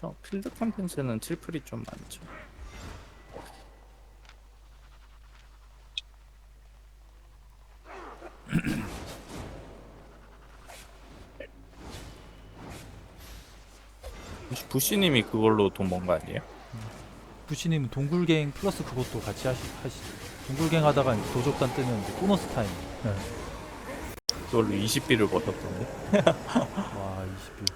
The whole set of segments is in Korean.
저 필드 컨텐츠는 칠플이 좀 많죠. 혹시 부시님이 그걸로 돈 번 거 아니에요? 부시님 동굴갱 플러스 그것도 같이 하시, 하시죠. 동굴갱 하다가 이제 도적단 뜨면 이제 보너스 타임. 네. 그걸로 20비를 버셨던데. 와 20일.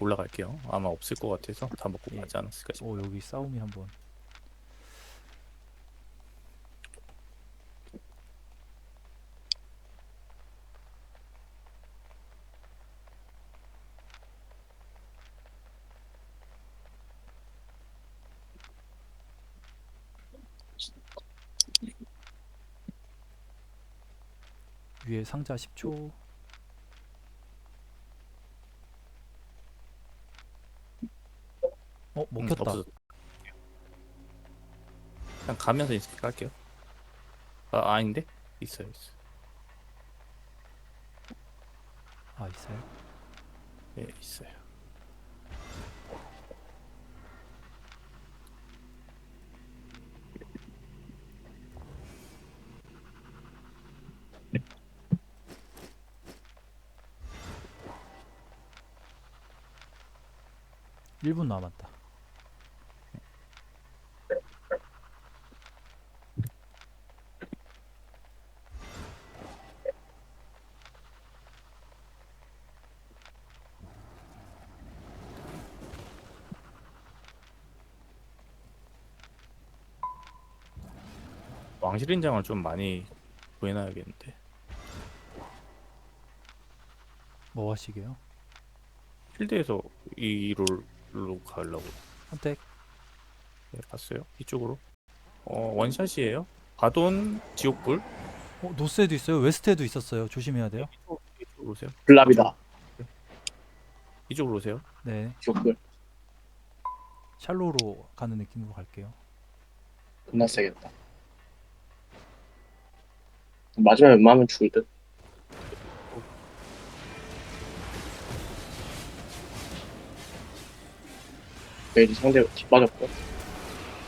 올라갈게요. 아마 없을 것 같아서 다 먹고 가지 않았을까 싶어요. 오 여기 싸움이 한번. 위에 상자 10초. 어 음, 먹혔다. 없어졌다. 그냥 가면서 인스피 깔게요. 아 아닌데? 있어요 있어. 아 있어요? 예 있어요. 일 분 남았다. 왕실인장을 좀 많이 구해놔야겠는데. 뭐 하시게요? 필드에서 이 롤로 가려고 선택. 네, 봤어요. 이쪽으로. 어 원샷이에요. 바돈 지옥불 어 노스에도 있어요. 웨스트에도 있었어요. 조심해야 돼요. 이쪽으로 오세요. 블랍이다. 이쪽으로 오세요. 네. 지옥불. 샬로로 가는 느낌으로 갈게요. 겁나 세겠다. 마지막에 웬만하면 죽을 듯. 메일이 상대 뒷빠졌고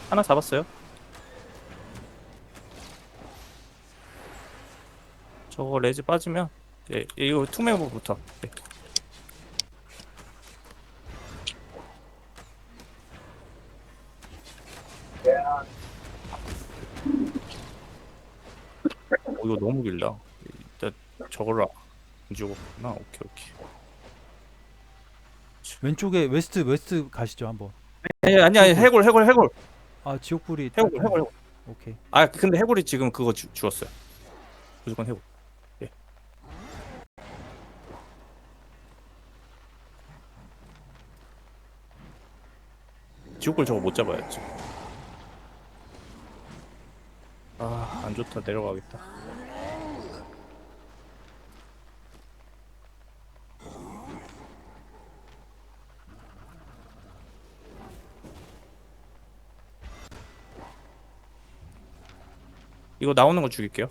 하나 잡았어요. 저거 레즈 빠지면 예, 이거 투명부부터 네. 어, 이거 너무 길다. 일단 저걸 안 죽었구나. 오케이 오케이. 왼쪽에 웨스트 웨스트 가시죠 한번. 아니 아니 아니 해골 해골 해골 아 지옥불이 해골 딸- 해골. 해골. 오케이. 아 근데 해골이 지금 그거 주, 주었어요. 무조건 해골. 예. 지옥골 저거 못 잡아요 지금. 아안 좋다 내려가겠다. 이거 나오는 거 죽일게요.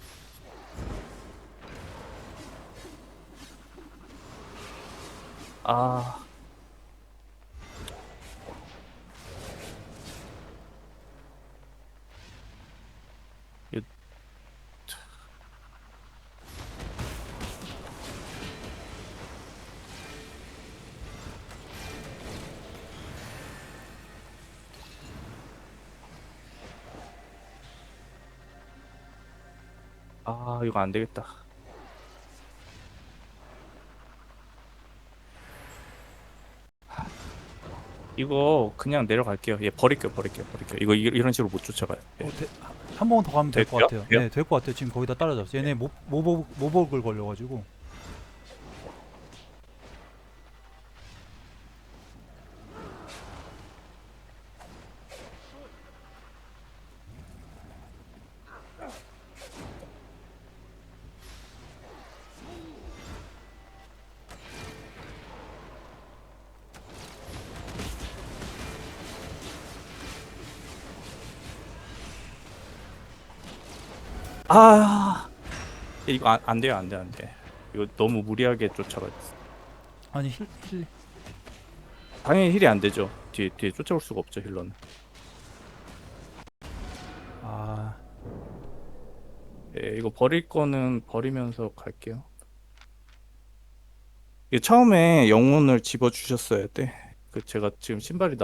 아. 아 이거 안 되겠다. 이거 그냥 내려갈게요. 예, 버릴게요, 버릴게요, 버릴게요. 이거 이- 이런 식으로 못 쫓아가요. 예. 어, 한번 더 가면 될것 돼요? 같아요. 돼요? 네, 될 것 같아요. 지금 거의 다 따라잡았어요. 얘네 모, 모복 모복을 걸려가지고. 아 이거 안, 안 돼요 안 돼 안 돼. 이거 너무 무리하게 쫓아갔어. 아니 힐, 힐 당연히 힐이 안 되죠. 뒤에 뒤에 쫓아올 수가 없죠 힐러는. 아 예, 이거 버릴 거는 버리면서 갈게요. 이게 처음에 영혼을 집어 주셨어야 돼. 그 제가 지금 신발이